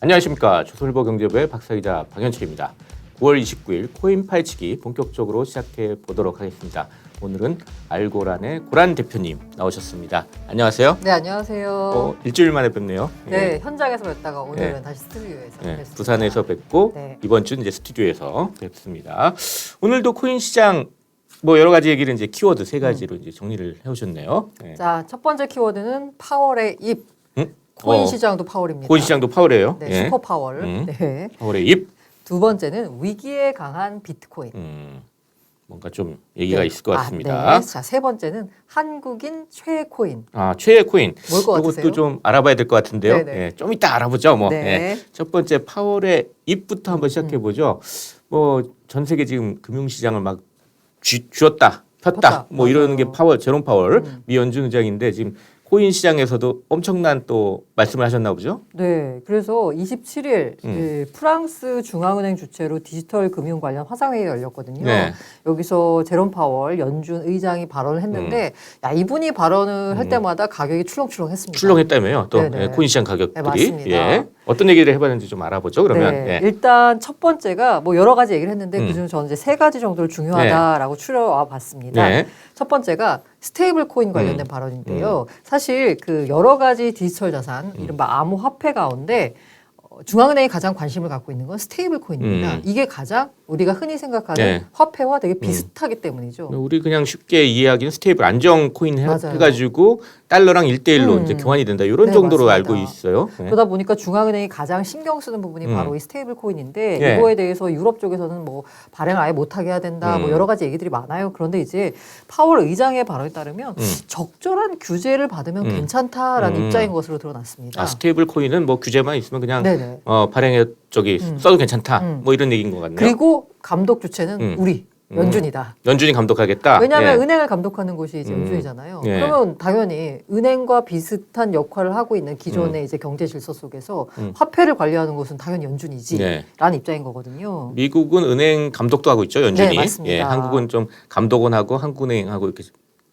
안녕하십니까 조선일보 경제부의 박사기자 박현철입니다. 9월 29일 코인 파헤치기 본격적으로 시작해 보도록 하겠습니다. 오늘은 알고란의 고란 대표님 나오셨습니다. 안녕하세요. 네 안녕하세요. 어, 일주일 만에 뵙네요. 네 현장에서 뵙다가 오늘은 네. 다시 스튜디오에서 예, 뵙습니다. 부산에서 뵙고 네. 이번 주 이제 스튜디오에서 뵙습니다. 오늘도 코인 시장 뭐 여러 가지 얘기를 이제 키워드 세 가지로 이제 정리를 해오셨네요. 네. 자 첫 번째 키워드는 파월의 입. 음? 코인 어, 시장도 파월입니다. 코인 시장도 파월이에요. 네 예. 슈퍼 파월. 음. 네. 파월의 입. 두 번째는 위기에 강한 비트코인. 음, 뭔가 좀 얘기가 네. 있을 것 아, 같습니다. 네. 자 세 번째는 한국인 최애 코인. 아, 최애 코인. 뭘것 같으세요? 이것도 좀 알아봐야 될 것 같은데요. 네네. 예, 좀 이따 알아보죠. 뭐. 네. 예. 첫 번째 파월의 입부터 한번 시작해 보죠. 뭐전 세계 지금 금융 시장을 막 쥐, 쥐었다, 폈다. 뭐 이러는 맞아요. 게 파월 제롬 파월 음. 미 연준 의장인데 지금 코인 시장에서도 엄청난 또 말씀을 하셨나 보죠. 네, 그래서 27일 음. 그 프랑스 중앙은행 주최로 디지털 금융 관련 화상회의가 열렸거든요. 네. 여기서 제롬 파월 연준 의장이 발언을 했는데 야 이분이 발언을 할 음. 때마다 가격이 출렁출렁했습니다. 출렁했다며요. 또 네네. 예, 코인 시장 가격들이 네, 맞습니다. 예. 어떤 얘기를 해봤는지 좀 알아보죠. 그러면 네, 예. 일단 첫 번째가 뭐 여러 가지 얘기를 했는데 음. 그중 저는 이제 세 가지 정도를 중요하다라고 추려와 봤습니다. 네. 첫 번째가 스테이블 코인 관련된 음. 발언인데요. 사실 그 여러 가지 디지털 자산, 음. 이른바 암호 화폐 가운데 어, 중앙은행이 가장 관심을 갖고 있는 건 스테이블 코인입니다. 음. 이게 가장 우리가 흔히 생각하는 네. 화폐와 되게 비슷하기 때문이죠. 우리 그냥 쉽게 이해하기는 스테이블 안정 코인 해, 맞아요. 가지고 달러랑 일대일로 음. 이제 교환이 된다 이런 네, 정도로 맞습니다. 알고 있어요. 네. 그러다 보니까 중앙은행이 가장 신경 쓰는 부분이 음. 바로 이 스테이블 코인인데 예. 이거에 대해서 유럽 쪽에서는 뭐 발행 아예 못하게 해야 된다 뭐 음. 여러 가지 얘기들이 많아요. 그런데 이제 파월 의장의 발언에 따르면 음. 적절한 규제를 받으면 음. 괜찮다라는 음. 입장인 것으로 드러났습니다. 아, 스테이블 코인은 뭐 규제만 있으면 그냥 네네. 어, 발행에 저기 음. 써도 괜찮다. 음. 뭐 이런 얘기인 것 같네요. 그리고 감독 주체는 음. 우리 음. 연준이다. 연준이 감독하겠다. 왜냐하면 예. 은행을 감독하는 곳이 이제 음. 연준이잖아요. 예. 그러면 당연히 은행과 비슷한 역할을 하고 있는 기존의 이제 경제 질서 속에서 음. 화폐를 관리하는 곳은 당연히 연준이지라는 네. 입장인 거거든요. 미국은 은행 감독도 하고 있죠. 연준이. 네, 맞습니다. 예, 한국은 좀 감독원 하고 한국은행하고 이렇게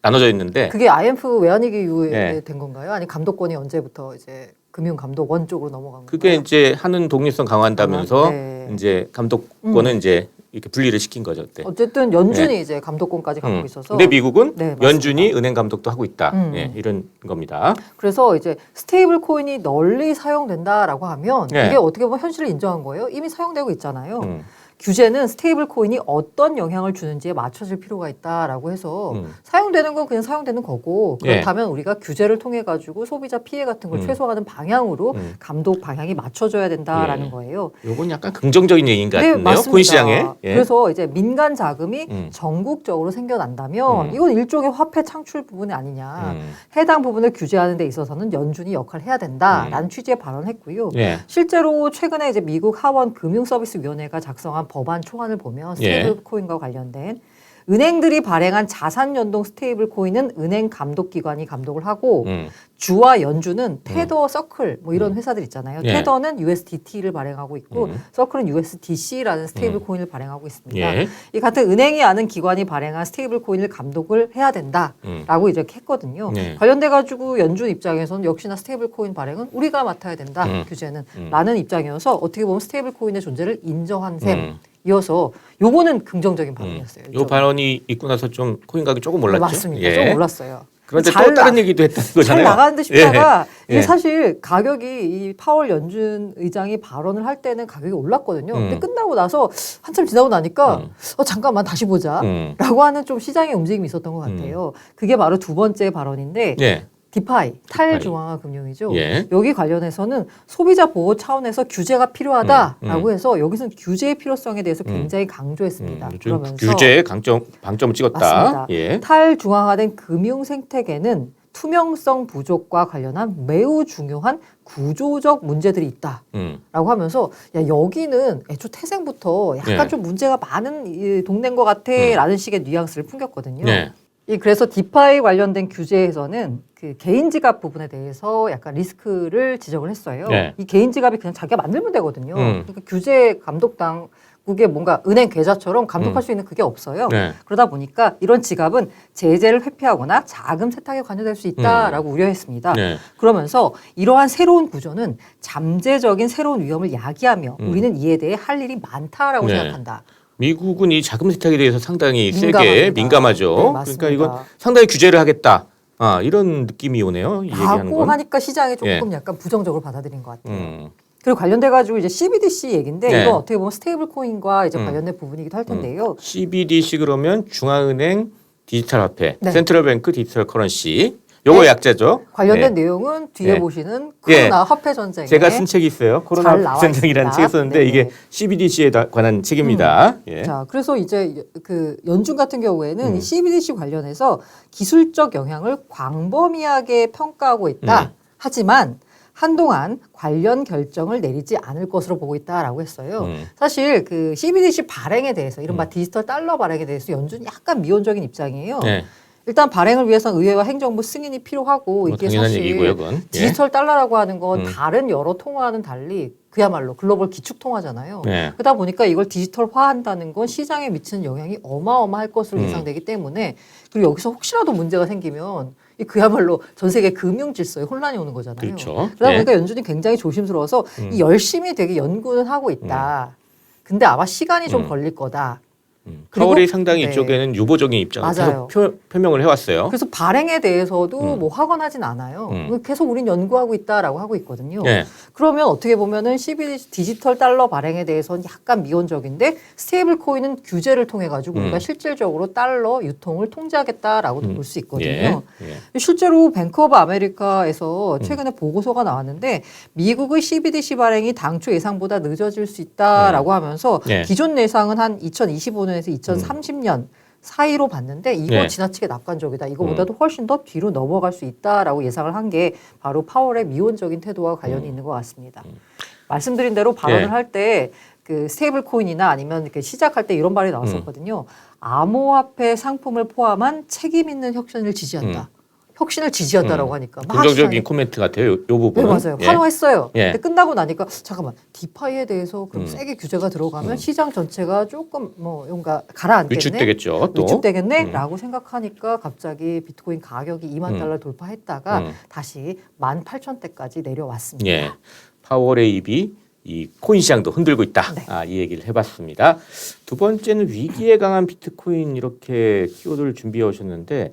나눠져 있는데 그게 IMF 외환위기 이후에 예. 된 건가요? 아니 감독권이 언제부터 이제 금융감독원 쪽으로 넘어간 그게 건가요? 이제 하는 독립성 강화한다면서 네. 이제 감독권은 음. 이제 이렇게 분리를 시킨 거죠. 그때. 어쨌든 연준이 이제 감독권까지 갖고 네. 음. 있어서 근데 미국은 네, 맞습니다. 연준이 은행 감독도 하고 있다. 음. 예, 이런 겁니다. 그래서 이제 스테이블 코인이 널리 사용된다라고 하면 네. 이게 어떻게 보면 현실을 인정한 거예요. 이미 사용되고 있잖아요. 음. 규제는 스테이블 코인이 어떤 영향을 주는지에 맞춰질 필요가 있다라고 해서 음. 사용되는 건 그냥 사용되는 거고 예. 그렇다면 우리가 규제를 통해 가지고 소비자 피해 같은 걸 음. 최소화하는 방향으로 음. 감독 방향이 맞춰져야 된다라는 예. 거예요. 요건 약간 긍정적인 얘기인 것 같은데요. 코인 시장에. 예. 그래서 이제 민간 자금이 음. 전국적으로 생겨난다면 음. 이건 일종의 화폐 창출 부분이 아니냐. 음. 해당 부분을 규제하는 데 있어서는 연준이 역할을 해야 된다라는 취지의 발언했고요. 예. 실제로 최근에 이제 미국 하원 금융 서비스 위원회가 작성한 법안 초안을 보면 예. 스테이블 코인과 관련된 은행들이 발행한 자산 연동 스테이블 코인은 은행 감독 기관이 감독을 하고 음. 주와 연준은 테더 서클 뭐 이런 음. 회사들 있잖아요. 예. 테더는 USDT를 발행하고 있고 음. 서클은 USDC라는 스테이블 음. 코인을 발행하고 있습니다. 예. 이 같은 은행이 아는 기관이 발행한 스테이블 코인을 감독을 해야 된다라고 음. 이제 했거든요. 네. 관련돼 가지고 연준 입장에서는 역시나 스테이블 코인 발행은 우리가 맡아야 된다 음. 규제는 음. 라는 입장이어서 어떻게 보면 스테이블 코인의 존재를 인정한 셈. 음. 이어서 요거는 긍정적인 발언이었어요. 요 이쪽은. 발언이 있고 나서 좀 코인 가격이 조금 올랐죠. 맞습니다. 예. 좀 올랐어요. 그런데 잘또 다른 나- 얘기도 했다는 잘 거잖아요. 나가는 듯 싶다가 예. 이게 사실 가격이 이 파월 연준 의장이 발언을 할 때는 가격이 올랐거든요. 근데 음. 끝나고 나서 한참 지나고 나니까 음. 어 잠깐만 다시 보자. 음. 라고 하는 좀 시장의 움직임이 있었던 것 같아요. 그게 바로 두 번째 발언인데 예. 디파이. 탈중앙화 금융이죠. 예. 여기 관련해서는 소비자 보호 차원에서 규제가 필요하다라고 음, 해서 여기서는 규제의 필요성에 대해서 음. 굉장히 강조했습니다. 음, 그러면서 규제에 강점 방점을 찍었다. 맞습니다. 예. 탈중앙화된 금융 생태계는 투명성 부족과 관련한 매우 중요한 구조적 문제들이 있다. 음. 라고 하면서 야 여기는 애초 태생부터 약간 네. 좀 문제가 많은 이 동네인 것 같아라는 식의 뉘앙스를 풍겼거든요. 네. 이 그래서 디파이 관련된 규제에서는 그 개인 지갑 부분에 대해서 약간 리스크를 지적을 했어요. 네. 이 개인 지갑이 그냥 자기가 만들면 되거든요. 음. 그러니까 규제 감독당 미국의 뭔가 은행 계좌처럼 감독할 수 있는 그게 없어요. 네. 그러다 보니까 이런 지갑은 제재를 회피하거나 자금 세탁에 관여될 수 있다라고 우려했습니다. 네. 그러면서 이러한 새로운 구조는 잠재적인 새로운 위험을 야기하며 음. 우리는 이에 대해 할 일이 많다라고 네. 생각한다. 미국은 이 자금 세탁에 대해서 상당히 세게 민감합니다. 민감하죠. 네, 맞습니다. 그러니까 이건 상당히 규제를 하겠다. 아, 이런 느낌이 오네요. 이 얘기하는 건. 하니까 시장이 조금 예. 약간 부정적으로 받아들인 것 같아요. 음. 그리고 관련돼 가지고 이제 CBDC 얘긴데 네. 이건 어떻게 보면 스테이블 코인과 이제 음. 관련된 부분이기도 할 텐데요. CBDC 그러면 중앙은행 디지털 화폐, 네. 센트럴 뱅크 디지털 커런시. 요거 네. 약자죠. 관련된 네. 내용은 뒤에 네. 보시는 예. 코로나 화폐 전쟁에 제가 쓴 책이 있어요. 코로나 잘 나와 전쟁이라는 있습니다. 책을 썼는데 네. 이게 CBDC에 관한 책입니다. 예. 자, 그래서 이제 그 연준 같은 경우에는 음. 이 CBDC 관련해서 기술적 영향을 광범위하게 평가하고 있다. 음. 하지만 한동안 관련 결정을 내리지 않을 것으로 보고 있다라고 했어요. 음. 사실 그 CBDC 발행에 대해서 이른바 디지털 달러 발행에 대해서 연준 이 약간 미온적인 입장이에요. 네. 일단 발행을 위해서 의회와 행정부 승인이 필요하고 뭐 이게 당연한 사실 얘기고요, 그건. 예. 디지털 달러라고 하는 건 음. 다른 여러 통화와는 달리 그야말로 글로벌 기축 통화잖아요. 네. 그러다 보니까 이걸 디지털화한다는 건 시장에 미치는 영향이 어마어마할 것으로 음. 예상되기 때문에 그리고 여기서 혹시라도 문제가 생기면 이 그야말로 전 세계 금융 질서에 혼란이 오는 거잖아요. 그렇죠. 그러다 네. 보니까 연준이 굉장히 조심스러워서 음. 이 열심히 되게 연구는 하고 있다. 근데 아마 시간이 좀 음. 걸릴 거다. 음. 파월이 상당히 네. 이쪽에는 유보적인 입장을 맞아요. 계속 표, 표명을 해왔어요. 그래서 발행에 대해서도 음. 뭐 확언하진 않아요. 음. 계속 우린 연구하고 있다라고 하고 있거든요. 네. 그러면 어떻게 보면은 CBDC 디지털 달러 발행에 대해서는 약간 미온적인데 스테이블 코인은 규제를 통해 가지고 음. 우리가 실질적으로 달러 유통을 통제하겠다라고도 음. 볼수 있거든요. 예. 예. 실제로 뱅크 오브 아메리카에서 음. 최근에 보고서가 나왔는데 미국의 CBDC 발행이 당초 예상보다 늦어질 수 있다라고 하면서 네. 기존 예상은 한 2025년 에서 2030년 사이로 봤는데 이거 네. 지나치게 낙관적이다. 이거보다도 훨씬 더 뒤로 넘어갈 수 있다라고 예상을 한 게 바로 파월의 미온적인 태도와 관련이 있는 것 같습니다. 말씀드린 대로 발언을 음. 네. 할때 그 스테이블 코인이나 아니면 이렇게 시작할 때 이런 말이 나왔었거든요. 음. 암호화폐 상품을 포함한 책임 있는 혁신을 지지한다. 혁신을 지지한다라고 음. 하니까 막 긍정적인 코멘트 같아요. 요, 요네 부분은. 맞아요. 예. 환호했어요. 예. 근데 끝나고 나니까 잠깐만 디파이에 대해서 그럼 음. 세게 규제가 들어가면 음. 시장 전체가 조금 뭐 뭔가 가라앉겠네. 위축되겠죠. 또. 위축되겠네라고 생각하니까 갑자기 비트코인 가격이 2만 음. 달러 돌파했다가 음. 다시 18,000대까지 내려왔습니다. 예. 파월의 입이 이 코인 시장도 흔들고 있다. 네. 아, 이 얘기를 해봤습니다. 두 번째는 위기에 강한 비트코인 이렇게 키워드를 준비해 오셨는데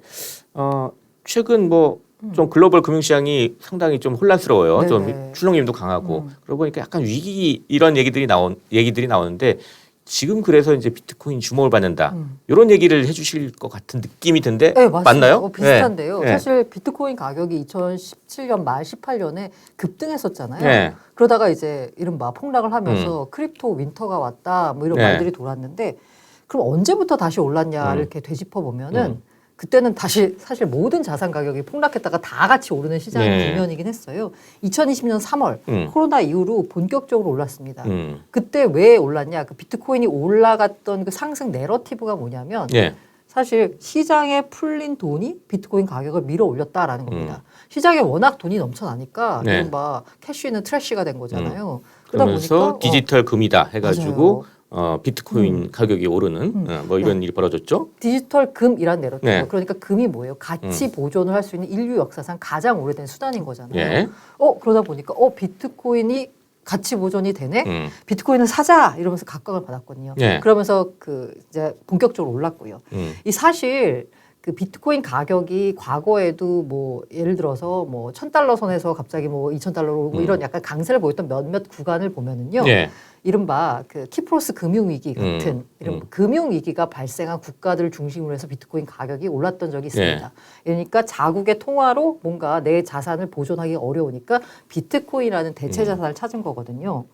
어, 최근 뭐 좀 글로벌 금융시장이 상당히 좀 혼란스러워요. 좀 음. 네네. 출렁임도 강하고 음. 그러고 보니까 약간 위기 이런 얘기들이 나온 얘기들이 나오는데 지금 그래서 이제 비트코인 주목을 받는다. 음. 이런 얘기를 해주실 것 같은 느낌이 든데 네, 맞습니다. 맞나요? 어, 비슷한데요. 네. 네. 사실 비트코인 가격이 2017년 말 18년에 급등했었잖아요. 네. 그러다가 이제 이른바 폭락을 하면서 크립토 윈터가 왔다 뭐 이런 네. 말들이 돌았는데 그럼 언제부터 다시 올랐냐를 음. 이렇게 되짚어 보면은 음. 그때는 다시 사실 모든 자산 가격이 폭락했다가 다 같이 오르는 시장의 네. 국면이긴 했어요. 2020년 3월 음. 코로나 이후로 본격적으로 올랐습니다. 음. 그때 왜 올랐냐? 그 비트코인이 올라갔던 그 상승 내러티브가 뭐냐면 예. 사실 시장에 풀린 돈이 비트코인 가격을 밀어 올렸다라는 겁니다. 음. 시장에 워낙 돈이 넘쳐나니까 네. 이른바 캐시는 트래쉬가 된 거잖아요. 그러다 그러면서 보니까 어, 디지털 금이다 해가지고 어, 비트코인 음. 가격이 오르는 음. 어, 뭐 이런 일이 벌어졌죠. 디지털 금이란 내러티브. 네. 음. 그러니까 금이 뭐예요? 가치 보존을 할 수 있는 인류 역사상 가장 오래된 수단인 거잖아요. 예. 어 그러다 보니까 어 비트코인이 가치 보존이 되네. 음. 비트코인을 사자 이러면서 각광을 받았거든요. 네. 그러면서 그 이제 본격적으로 올랐고요. 음. 이 사실 그 비트코인 가격이 과거에도 뭐 예를 들어서 뭐 천 달러 선에서 갑자기 뭐 이천 달러로 오고 음. 이런 약간 강세를 보였던 몇몇 구간을 보면은요. 예. 이른바 그 키프로스 금융위기 같은 음, 이런 음. 금융위기가 발생한 국가들을 중심으로 해서 비트코인 가격이 올랐던 적이 네. 있습니다. 그러니까 자국의 통화로 뭔가 내 자산을 보존하기 어려우니까 비트코인이라는 대체 음. 자산을 찾은 거거든요.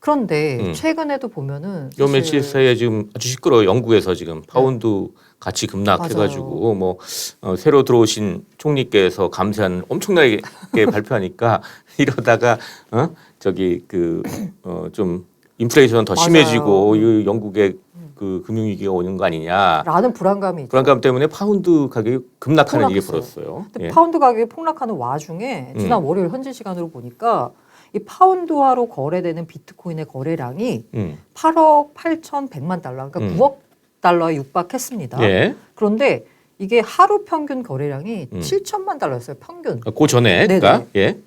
그런데 음. 최근에도 보면은 요 며칠 사이에 지금 아주 시끄러워 영국에서 지금 파운드 가치 급락해가지고 뭐 어, 새로 들어오신 총리께서 감세한 엄청나게 발표하니까 이러다가 어 저기 그어좀 인플레이션 더 맞아요. 심해지고 이 영국의 그 금융 위기가 오는 거 아니냐 라는 불안감이 있죠. 불안감 때문에 파운드 가격이 급락하는 일이 폭락했어요. 벌었어요. 근데 예. 파운드 가격이 폭락하는 와중에 음. 지난 월요일 현지 시간으로 보니까 이 파운드화로 거래되는 비트코인의 거래량이 음. 8억 8,100만 달러, 그러니까 음. 9억 달러에 육박했습니다. 예. 그런데 이게 하루 평균 거래량이 음. 7천만 달러였어요. 평균. 그 전에 그러니까 예.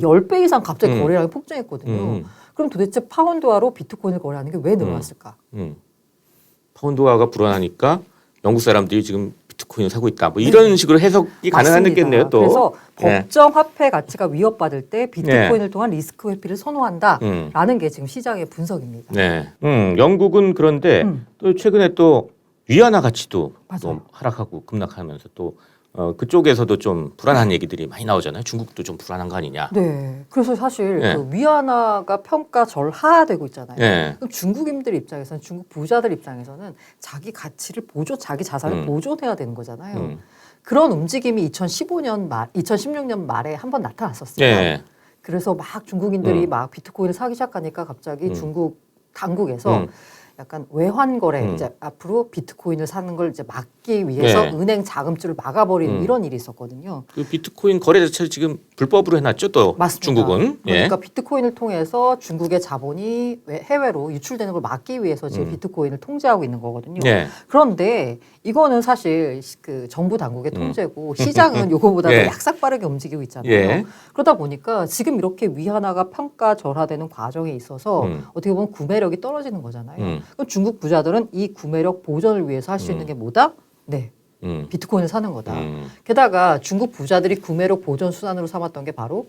10배 이상 갑자기 음. 거래량이 폭증했거든요. 음. 그럼 도대체 파운드화로 비트코인을 거래하는 게 왜 늘어났을까? 음. 파운드화가 불어나니까 영국 사람들이 지금 비트코인을 사고 있다. 뭐 이런 식으로 해석이 가능하겠네요. 또. 네. 그래서 예. 법정 화폐 가치가 위협받을 때 비트코인을 통한 리스크 회피를 선호한다라는 음. 게 지금 시장의 분석입니다. 네. 음, 영국은 그런데 음. 또 최근에 또 위안화 가치도 하락하고 급락하면서 또 어, 그쪽에서도 좀 불안한 얘기들이 많이 나오잖아요. 중국도 좀 불안한 거 아니냐. 네. 그래서 사실 예. 그 위안화가 평가 절하되고 있잖아요. 예. 그럼 중국인들 입장에서는 중국 부자들 입장에서는 자기 가치를 보존, 자기 자산을 음. 보존해야 되는 거잖아요. 음. 그런 움직임이 2015년 말, 2016년 말에 한 번 나타났었어요. 예. 그래서 막 중국인들이 음. 막 비트코인을 사기 시작하니까 갑자기 음. 중국 당국에서 음. 약간 외환 거래 음. 이제 앞으로 비트코인을 사는 걸 이제 막기 위해서 네. 은행 자금줄을 막아버리는 음. 이런 일이 있었거든요. 그 비트코인 거래 자체를 지금 불법으로 해놨죠. 또 맞습니다. 중국은. 예. 그러니까 비트코인을 통해서 중국의 자본이 외- 해외로 유출되는 걸 막기 위해서 지금 음. 비트코인을 통제하고 있는 거거든요. 예. 그런데 이거는 사실 시- 그 정부 당국의 음. 통제고 시장은 요거보다 예. 더 약삭 빠르게 움직이고 있잖아요. 예. 그러다 보니까 지금 이렇게 위안화가 평가 절하되는 과정에 있어서 음. 어떻게 보면 구매력이 떨어지는 거잖아요. 음. 그럼 중국 부자들은 이 구매력 보존을 위해서 할 수 있는 음. 게 뭐다? 네, 음. 비트코인을 사는 거다. 음. 게다가 중국 부자들이 구매력 보존 수단으로 삼았던 게 바로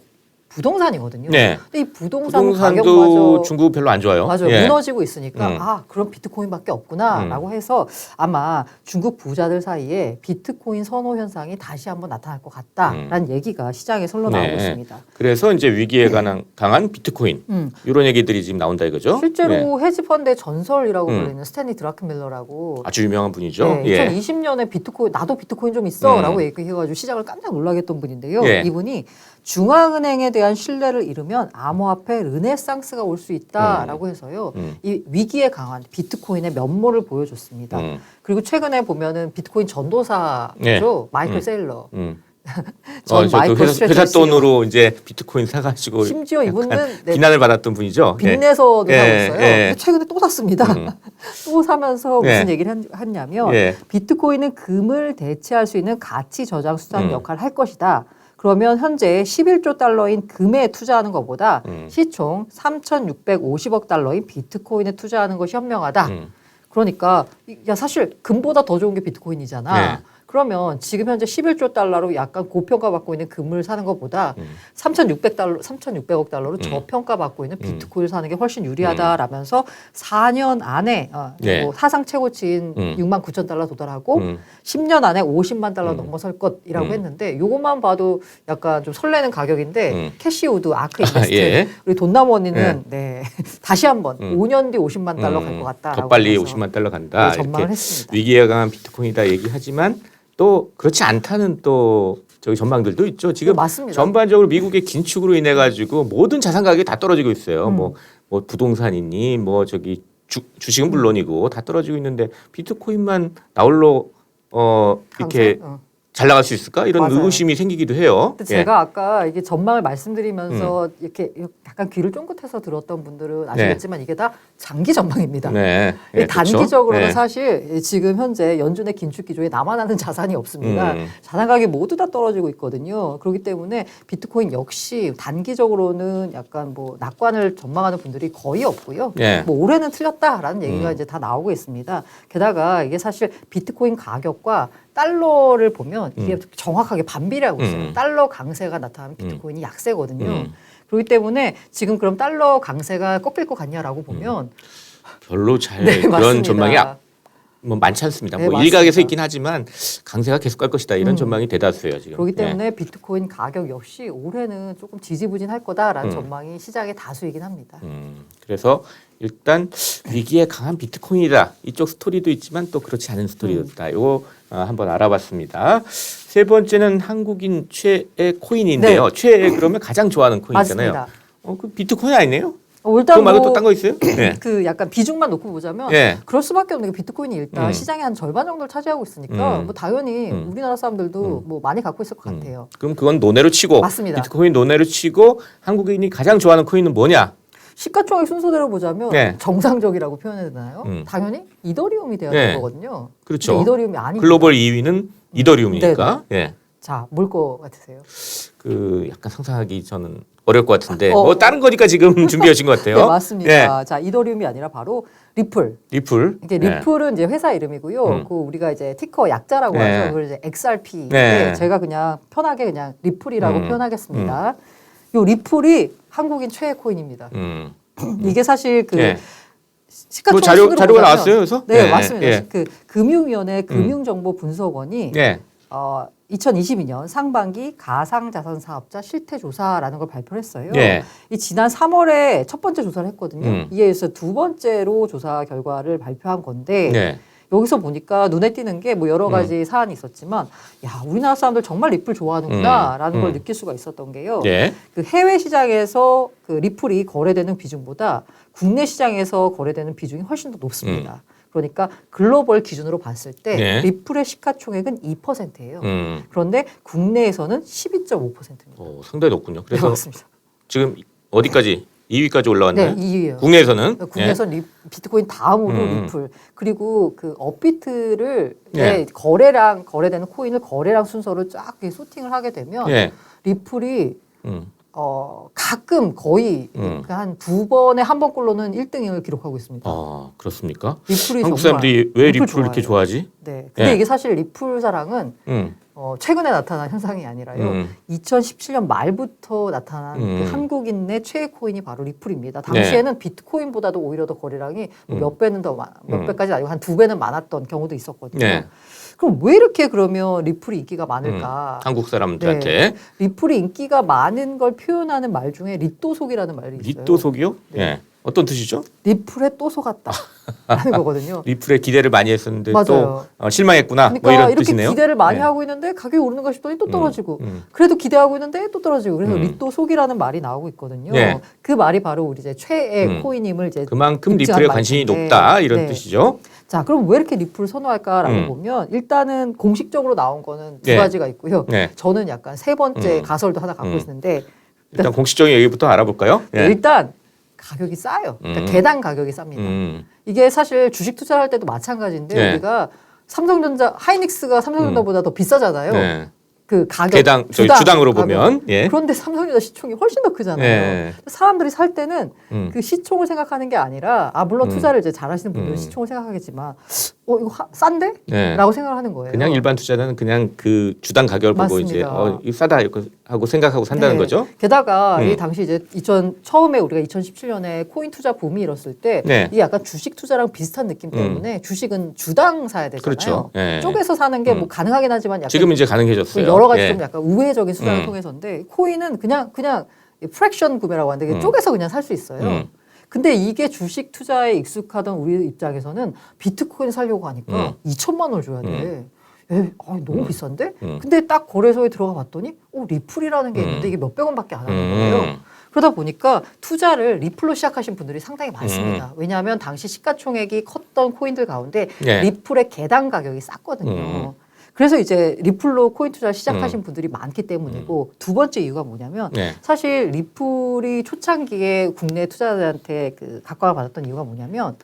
부동산이거든요. 네. 근데 이 부동산 부동산도 가격마저 중국 별로 안 좋아요. 맞아요. 예. 무너지고 있으니까 음. 아 그럼 비트코인밖에 없구나라고 해서 아마 중국 부자들 사이에 비트코인 선호 현상이 다시 한번 나타날 것 같다라는 얘기가 시장에 설로 나오고 음. 네. 있습니다. 그래서 이제 위기에 관한 강한 비트코인 음. 이런 얘기들이 지금 나온다 이거죠. 실제로 예. 헤지펀드의 전설이라고 음. 불리는 스탠리 드라켄밀러라고 아주 유명한 분이죠. 네, 예. 2020년에 비트코인 나도 비트코인 좀 있어라고 음. 얘기해가지고 시장을 깜짝 놀라게 했던 분인데요. 예. 이분이 중앙은행에 대한 신뢰를 잃으면 암호화폐 르네상스가 올 수 있다라고 해서요. 음. 이 위기에 강한 비트코인의 면모를 보여줬습니다. 음. 그리고 최근에 보면은 비트코인 전도사죠 네. 마이클 음. 세일러. 음. 전 어, 저그 마이크로 회사, 회사. 돈으로 이제 비트코인 사가지고 심지어 이분은 네, 비난을 받았던 분이죠. 예. 빚내서도 예, 사고 있어요. 예. 근데 최근에 또 샀습니다. 음. 또 사면서 무슨 예. 얘기를 했- 했냐면 예. 비트코인은 금을 대체할 수 있는 가치 저장 수단 음. 역할을 할 것이다. 그러면 현재 11조 달러인 금에 투자하는 것보다 음. 시총 3,650억 달러인 비트코인에 투자하는 것이 현명하다. 음. 그러니까 이- 야 사실 금보다 더 좋은 게 비트코인이잖아. 네. 그러면 지금 현재 11조 달러로 약간 고평가 받고 있는 금을 사는 것보다 음. 3,600 달러, 3,600억 달러로 음. 저평가 받고 있는 비트코인을 사는 게 훨씬 유리하다라면서 4년 안에 어, 네. 뭐 사상 최고치인 음. 6만 9천 달러 도달하고 음. 10년 안에 50만 달러 음. 넘어설 것이라고 음. 했는데 요것만 봐도 약간 좀 설레는 가격인데 음. 캐시우드 아크 인베스트 예. 우리 돈나머니는 네. 다시 한번 음. 5년 뒤 50만 달러 갈 음. 것 같다라고 더 빨리 해서 50만 달러 간다. 네, 전망을 했습니다. 위기에 강한 비트코인이다 얘기하지만 또 그렇지 않다는 또 저기 전망들도 있죠. 지금 네. 전반적으로 미국의 긴축으로 인해 가지고 모든 자산 가격이 다 떨어지고 있어요. 음. 뭐, 뭐 부동산이니 뭐 저기 주, 주식은 물론이고 다 떨어지고 있는데 비트코인만 나홀로 어 이렇게? 어. 잘 나갈 수 있을까 이런 맞아요. 의구심이 생기기도 해요. 근데 예. 제가 아까 이게 전망을 말씀드리면서 음. 이렇게 약간 귀를 쫑긋해서 들었던 분들은 아시겠지만 이게 다 장기 전망입니다. 네. 이 예. 단기적으로는 네. 사실 지금 현재 연준의 긴축 기조에 남아나는 자산이 없습니다. 음. 자산 가격이 모두 다 떨어지고 있거든요. 그렇기 때문에 비트코인 역시 단기적으로는 약간 뭐 낙관을 전망하는 분들이 거의 없고요. 예. 뭐 올해는 틀렸다라는 얘기가 음. 이제 다 나오고 있습니다. 게다가 이게 사실 비트코인 가격과 달러를 보면 이게 정확하게 반비례하고 있어요. 음. 달러 강세가 나타나면 비트코인이 약세거든요. 음. 그렇기 때문에 지금 그럼 달러 강세가 꺾일 것 같냐라고 보면 별로 잘 네, 그런 맞습니다. 전망이 아- 뭐 많지 않습니다. 네, 뭐 맞습니다. 일각에서 있긴 하지만 강세가 계속 갈 것이다 이런 음. 전망이 대다수예요 지금. 그렇기 예. 때문에 비트코인 가격 역시 올해는 조금 지지부진할 거다라는 음. 전망이 시장의 다수이긴 합니다. 음, 그래서 일단 위기에 강한 비트코인이다 이쪽 스토리도 있지만 또 그렇지 않은 스토리였다. 이거 어, 한번 알아봤습니다. 세 번째는 한국인 최애 코인인데요. 최애 그러면 가장 좋아하는 코인 있잖아요. 네. 맞습니다. 어, 그 비트코인 아니에요? 어, 일단 그거 말고 뭐또딴 거 있어요? 예. 그 약간 비중만 놓고 보자면 예. 그럴 수밖에 없는 게 비트코인이 일단 음. 시장의 한 절반 정도를 차지하고 있으니까 음. 뭐 당연히 음. 우리나라 사람들도 뭐 많이 갖고 있을 것 음. 같아요. 그럼 그건 논외로 치고 맞습니다. 비트코인 논외로 치고 한국인이 가장 좋아하는 코인은 뭐냐? 시가총액 순서대로 보자면 네. 정상적이라고 표현해야 되나요? 음. 당연히 이더리움이 돼야 네. 되는 거거든요. 그렇죠. 이더리움이 아니고 글로벌 2위는 이더리움이니까. 예. 자, 뭘 거 같으세요? 그 약간 상상하기 저는 어려울 것 같은데 어. 뭐 다른 거니까 지금 준비해 주신 것 같아요. 네, 맞습니다. 예. 자, 이더리움이 아니라 바로 리플. 리플. 이게 예. 리플은 이제 회사 이름이고요. 음. 그 우리가 이제 티커 약자라고 네. 하죠. 그걸 이제 XRP. 네. 제가 그냥 편하게 그냥 리플이라고 음. 표현하겠습니다. 요 리플이 한국인 최애 코인입니다. 음. 이게 사실 그 예. 시가총액 뭐 자료 자료가 나왔어요, 그래서? 네, 예, 맞습니다. 예. 그 금융위원회 금융정보분석원이 예. 어, 2022년 상반기 가상자산 사업자 실태 조사라는 걸 발표했어요. 예. 이 지난 3월에 첫 번째 조사를 했거든요. 음. 이에 의해서 두 번째로 조사 결과를 발표한 건데 네. 여기서 보니까 눈에 띄는 게 뭐 여러 음. 가지 사안이 있었지만 야 우리나라 사람들 정말 리플 좋아하는구나라는 음. 걸 음. 느낄 수가 있었던 게요. 예. 그 해외 시장에서 그 리플이 거래되는 비중보다 국내 시장에서 거래되는 비중이 훨씬 더 높습니다. 그러니까 글로벌 기준으로 봤을 때 음. 네. 리플의 시가총액은 2%예요. 음. 그런데 국내에서는 12.5%입니다. 어, 상당히 높군요. 네, 그래서 맞습니다. 지금 어디까지 2위까지 올라왔나요? 네, 2위예요. 국내에서는 국내에선 리, 비트코인 다음으로 음. 리플 그리고 그 업비트를 네. 이제 거래량 거래되는 코인을 거래량 순서로 쫙 소팅을 하게 되면 예. 예. 리플이 음. 어 가끔 거의 음. 한두 번에 한 번꼴로는 1등을 기록하고 있습니다. 아, 그렇습니까? 리플이 한국 사람들이 왜 리플 리플을 이렇게. 좋아하지? 네. 근데 예. 이게 사실 리플 사랑은 음. 어, 최근에 나타난 현상이 아니라요. 음. 2017년 말부터 나타난 음. 그 한국인의 최애 코인이 바로 리플입니다. 당시에는 비트코인보다도 오히려 더 거래량이 음. 배는 더 많, 몇 음. 배까지 아니고 한 두 배는 많았던 경우도 있었거든요. 네. 그럼 왜 이렇게 그러면 리플이 인기가 많을까? 한국 사람들한테 리플이 인기가 많은 걸 표현하는 말 중에 리또속이라는 말이 있어요. 리또속이요? 네. 예. 어떤 뜻이죠? 리플에 또 속았다. 라는 거거든요. 리플에 기대를 많이 했었는데 맞아요. 또 어, 실망했구나. 그러니까 뭐 이런 이렇게 뜻이네요. 기대를 많이 네. 하고 있는데 가격이 오르는 가 싶더니 또 음, 떨어지고 음. 그래도 기대하고 있는데 또 떨어지고 그래서 음. 리또 속이라는 말이 나오고 있거든요. 네. 그 말이 바로 우리 이제 최애 음. 코인임을 이제 그만큼 입증한 리플에 관심이 말인데. 높다 이런 네. 뜻이죠. 자 그럼 왜 이렇게 리플을 선호할까라고 음. 보면 일단은 공식적으로 나온 거는 두 네. 가지가 있고요. 네. 저는 약간 세 번째 음. 가설도 하나 갖고 음. 있는데 일단 공식적인 얘기부터 알아볼까요? 예. 일단 가격이 싸요. 그러니까 음. 개당 가격이 쌉니다. 음. 이게 사실 주식 투자할 때도 마찬가지인데 네. 우리가 삼성전자 하이닉스가 삼성전자보다 더 비싸잖아요. 네. 그 가격 개당 저희 주당 주당으로 가격. 보면 예. 그런데 삼성전자 시총이 훨씬 더 크잖아요. 네. 사람들이 살 때는 음. 그 시총을 생각하는 게 아니라 아 물론 음. 투자를 이제 잘하시는 분들은 음. 시총을 생각하겠지만 어 이거 하- 싼데? 네. 라고 생각을 하는 거예요. 그냥 일반 투자자는 그냥 그 주당 가격을 보고 이제 맞습니다. 어, 이거 싸다 이거 하고 생각하고 산다는 네. 거죠. 게다가 음. 이 당시 이제 2000 처음에 우리가 2017년에 코인 투자 붐이 일었을 때 네. 이게 약간 주식 투자랑 비슷한 느낌 때문에 주식은 주당 사야 되잖아요. 그렇죠. 네. 쪼개서 사는 게뭐 음. 가능하긴 하지만 약간 지금 이제 가능해졌어요. 그 여러 가지 예. 좀 약간 우회적인 수단을 음. 통해서인데 코인은 그냥 그냥 프랙션 구매라고 하는데 이게 음. 쪼개서 그냥 살 수 있어요. 음. 근데 이게 주식 투자에 익숙하던 우리 입장에서는 비트코인 살려고 하니까 음. 2천만 원을 줘야 돼. 에, 아, 너무 음. 비싼데? 음. 근데 딱 거래소에 들어가 봤더니 어, 리플이라는 게 음. 있는데 이게 몇백 원밖에 안 하는 음. 거예요. 그러다 보니까 투자를 리플로 시작하신 분들이 상당히 음. 많습니다. 왜냐하면 당시 시가총액이 컸던 코인들 가운데 예. 리플의 개당 가격이 쌌거든요. 음. 그래서 이제 리플로 코인 투자를 시작하신 분들이 많기 때문이고 두 번째 이유가 뭐냐면 네. 사실 리플이 초창기에 국내 투자자한테 그 각광을 받았던 이유가 뭐냐면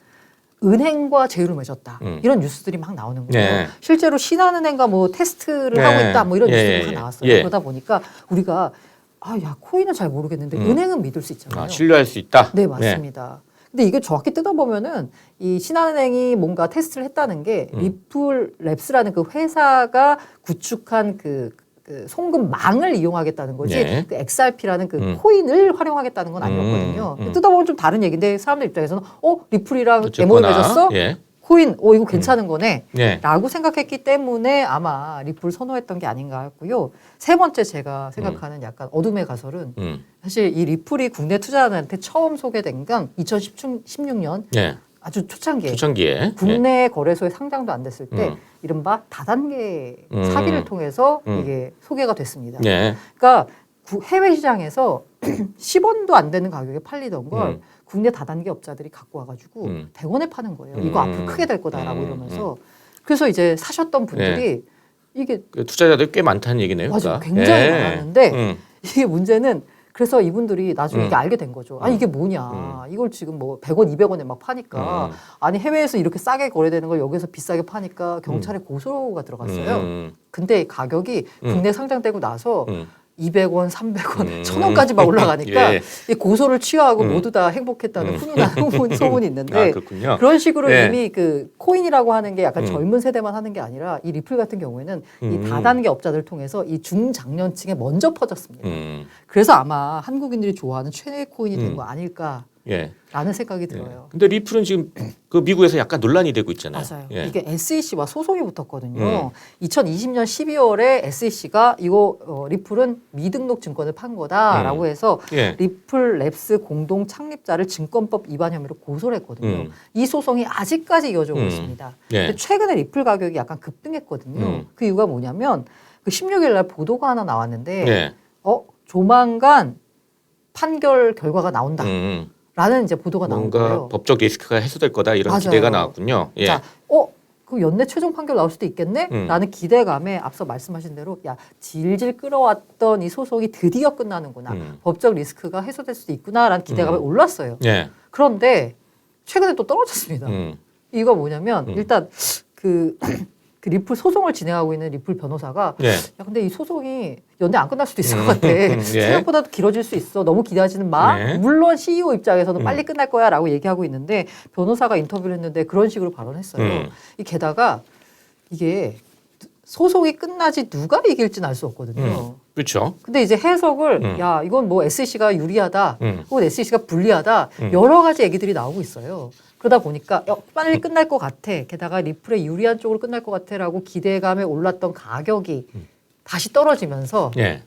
은행과 제휴를 맺었다 음. 이런 뉴스들이 막 나오는 거예요. 네. 실제로 신한은행과 뭐 테스트를 네. 하고 있다 뭐 이런 예, 뉴스들이 예, 막 나왔어요. 예. 그러다 보니까 우리가 아 야 코인은 잘 모르겠는데 음. 은행은 믿을 수 있잖아요. 아, 신뢰할 수 있다. 네 맞습니다. 근데 이게 정확히 뜯어보면은 이 신한은행이 뭔가 테스트를 했다는 게 음. 리플 랩스라는 그 회사가 구축한 그, 그 송금망을 이용하겠다는 거지 네. 그 XRP라는 그 음. 코인을 활용하겠다는 건 아니었거든요. 음, 음. 뜯어보면 좀 다른 얘기인데 사람들 입장에서는 어 리플이랑 어쨌거나, MOU 맺었어? 예. 코인 어 이거 괜찮은 거네. 예. 라고 생각했기 때문에 아마 리플 선호했던 게 아닌가 했고요. 세 번째 제가 생각하는 약간 어둠의 가설은 음. 사실 이 리플이 국내 투자자한테 처음 소개된 건 2016년 예. 아주 초창기에 초창기에 국내 거래소에 상장도 안 됐을 때 음. 이른바 다단계 음. 사기를 통해서 음. 이게 소개가 됐습니다. 예. 예. 그러니까 구- 해외 시장에서 10원도 안 되는 가격에 팔리던 걸 음. 국내 다단계 업자들이 갖고 와가지고 음. 100원에 파는 거예요. 이거 음. 앞으로 크게 될 거다라고 음. 이러면서 그래서 이제 사셨던 분들이 이게 그 투자자들 꽤 많다는 얘기네요. 맞아요. 그러니까. 굉장히 예. 많았는데 음. 이게 문제는 그래서 이분들이 나중에 음. 이게 알게 된 거죠. 아 음. 이게 뭐냐? 이걸 지금 뭐 100원, 200원에 막 파니까 음. 아니 해외에서 이렇게 싸게 거래되는 걸 여기서 비싸게 파니까 경찰에 고소가 들어갔어요. 음. 근데 가격이 음. 국내 상장되고 나서 음. 200원, 300원, 음. 1000원까지 막 올라가니까 예. 이 고소를 취하고 음. 모두 다 행복했다는 음. 훈훈한 소문- 소문이 있는데 아 그렇군요. 그런 식으로 예. 이미 그 코인이라고 하는 게 약간 음. 젊은 세대만 하는 게 아니라 이 리플 같은 경우에는 음. 이 다단계 업자들 통해서 이 중장년층에 먼저 퍼졌습니다. 음. 그래서 아마 한국인들이 좋아하는 최대 코인이 된 음. 거 아닐까 라는 예. 생각이 예. 들어요. 근데 리플은 지금 그 미국에서 약간 논란이 되고 있잖아요. 맞아요. 예. 이게 SEC와 소송이 붙었거든요. 음. 2020년 12월에 SEC가 이거 어, 리플은 미등록 증권을 판 거다라고 음. 해서 예. 리플 랩스 공동 창립자를 증권법 위반 혐의로 고소를 했거든요. 음. 이 소송이 아직까지 이어지고 음. 있습니다. 예. 근데 최근에 리플 가격이 약간 급등했거든요. 음. 그 이유가 뭐냐면 그 16일 날 보도가 하나 나왔는데 예. 어 조만간 판결 결과가 나온다 라는 음. 이제 보도가 나온 뭔가 거예요. 법적 리스크가 해소될 거다 이런 맞아요. 기대가 나왔군요. 예. 자, 어, 그 연내 최종 판결 나올 수도 있겠네? 음. 라는 기대감에 앞서 말씀하신 대로 야, 질질 끌어왔던 이 소송이 드디어 끝나는구나. 음. 법적 리스크가 해소될 수도 있구나라는 기대감에 음. 올랐어요. 예. 그런데 최근에 또 떨어졌습니다. 음. 이유가 뭐냐면 음. 일단 그, 그 리플 소송을 진행하고 있는 리플 변호사가 예. 야 근데 이 소송이 연내 안 끝날 수도 있을 음. 것 같아. 예. 생각보다도 길어질 수 있어. 너무 기대하지는 마. 네. 물론 CEO 입장에서는 음. 빨리 끝날 거야라고 얘기하고 있는데 변호사가 인터뷰를 했는데 그런 식으로 발언했어요. 음. 이 게다가 이게 소송이 끝나지 누가 이길지는 알 수 없거든요. 그렇죠. 근데 이제 해석을 음. 야 이건 뭐 SEC가 유리하다, 음. 혹은 SEC가 불리하다 음. 여러 가지 얘기들이 나오고 있어요. 그러다 보니까 야, 빨리 끝날 것 같아. 게다가 리플의 유리한 쪽으로 끝날 것 같아라고 기대감에 올랐던 가격이 음. 다시 떨어지면서 예.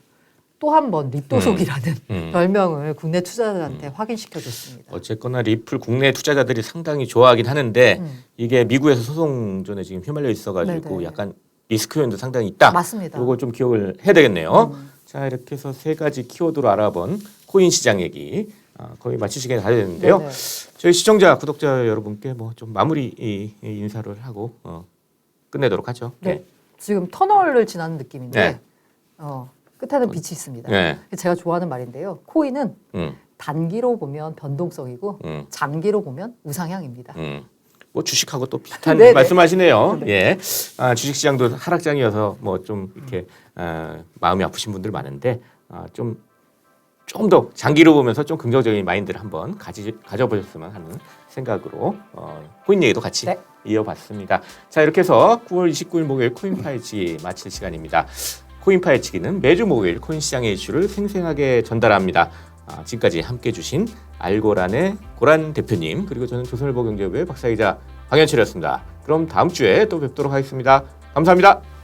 또한 번 립도속이라는 음. 별명을 국내 투자자들한테 확인시켜줬습니다. 어쨌거나 리플 국내 투자자들이 상당히 좋아하긴 하는데 음. 이게 미국에서 소송전에 지금 휘말려 있어가지고 네네. 약간 리스크 요인도 상당히 있다. 맞습니다. 이걸 좀 기억을 해야 되겠네요. 음. 자 이렇게 해서 세 가지 키워드로 알아본 코인 시장 얘기 아, 거의 마칠 시간이 다 됐는데요. 네네. 저희 시청자 구독자 여러분께 뭐 좀 마무리 이, 이 인사를 하고 어, 끝내도록 하죠. 네. 지금 터널을 지나는 느낌인데 네. 어, 끝에는 빛이 있습니다. 네. 제가 좋아하는 말인데요. 코인은 음, 단기로 보면 변동성이고 음, 장기로 보면 우상향입니다. 음. 뭐 주식하고 또 비슷한 네네. 말씀하시네요. 예. 아, 주식 시장도 하락장이어서 뭐 좀 이렇게 아, 마음이 아프신 분들 많은데 아, 좀 조금 더 장기로 보면서 좀 긍정적인 마인드를 한번 가지, 가져보셨으면 하는 생각으로 어, 코인 얘기도 같이 네. 이어봤습니다. 자 이렇게 해서 9월 29일 목요일 코인 파헤치 마칠 시간입니다. 코인 파헤치기는 매주 목요일 코인 시장의 이슈를 생생하게 전달합니다. 아, 지금까지 함께 해주신 알고란의 고란 대표님 그리고 저는 조선일보 경제부의 박사이자 방현철이었습니다. 그럼 다음 주에 또 뵙도록 하겠습니다. 감사합니다.